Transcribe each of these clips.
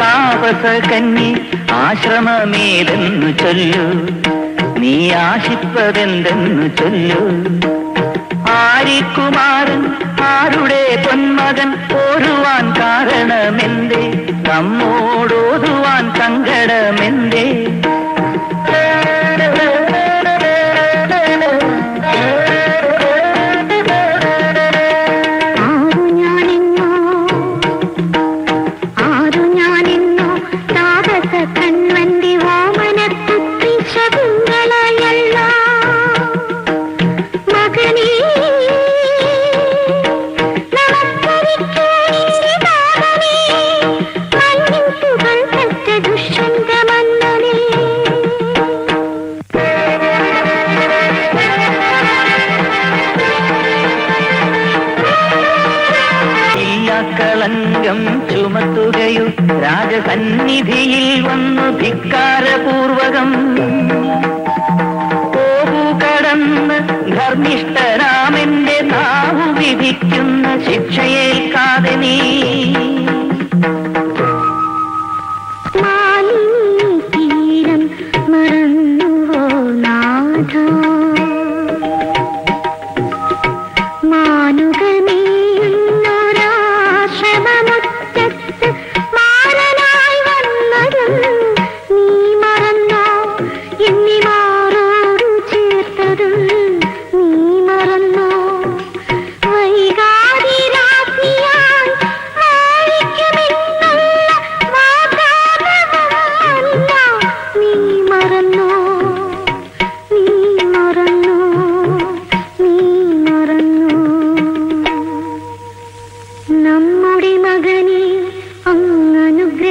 താപസകന്യെ ആശ്രമമേതെന്നു ചൊല്ലു. നീ ആശിപ്പതെന്തെന്നു ചൊല്ലു. ആരിക്കുമാരൻ ആരുടെ പൊന്മകൻ ഓരുവാൻ കാരണമെന്തേ? നമ്മോടോതുവാൻ കളങ്കം ചുമത്തുകയും രാജസന്നിധിയിൽ വന്നു ധിക്കാരപൂർവകം. കടന്ന് ധർമ്മിഷ്ഠരാമെന്റെ നാവു വിധിക്കുന്ന ശിക്ഷയേൽക്കാതെ നീ. മാലിന്യ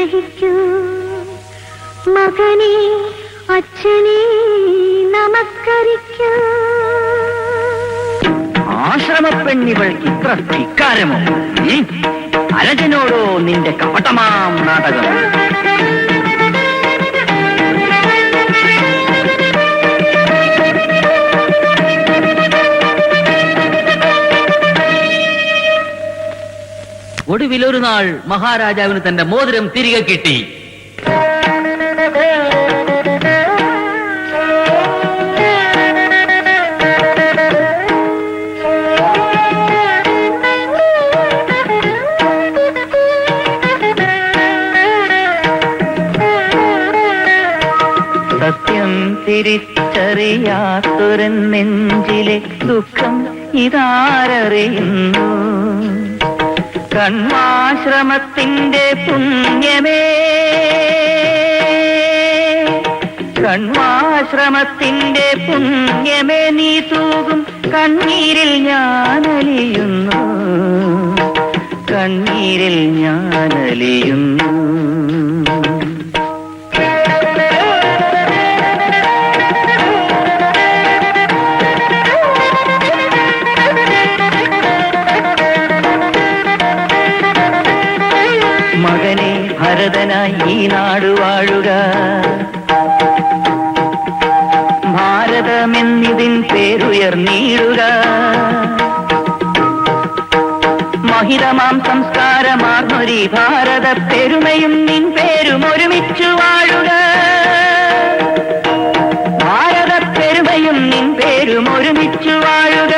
അങ്ങനുഗ്രഹിക്കൂ മകനെ അച്ഛനെ നമസ്കരിക്കൂ. ആശ്രമപ്പെണ്ണിവൾക്ക് ഇത്ര ധിക്കാരമോ? അരജനോടോ നിന്റെ കപടമാം നാടകം. ഒടുവിലൊരു നാൾ മഹാരാജാവിന് തന്റെ മോതിരം തിരികെ കിട്ടി. സത്യം തിരിച്ചറിയാത്തൊരൻ നെഞ്ചിലെ ദുഃഖം ഇതാരറിയുന്നു? കൺവാശ്രമത്തിന്റെ പുണ്യമേ. കൺമാശ്രമത്തിന്റെ പുണ്യമേ നീ തൂകും കണ്ണീരിൽ ഞാൻ ഞാനലിയുന്നു. കണ്ണീരിൽ ഞാൻ ഞാനലിയുന്നു. മകനെ ഭരതനായി ഈ നാട് വാഴുക. ഭാരതമെന്നിതിൻ പേരുയർന്നീടുക. മഹിതമാം സംസ്കാരമാർന്നൊരി ഭാരത പെരുമയും നിൻ പേരും ഒരുമിച്ചു വാഴുക. ഭാരത പെരുമയും നിൻ പേരും ഒരുമിച്ചു വാഴുക.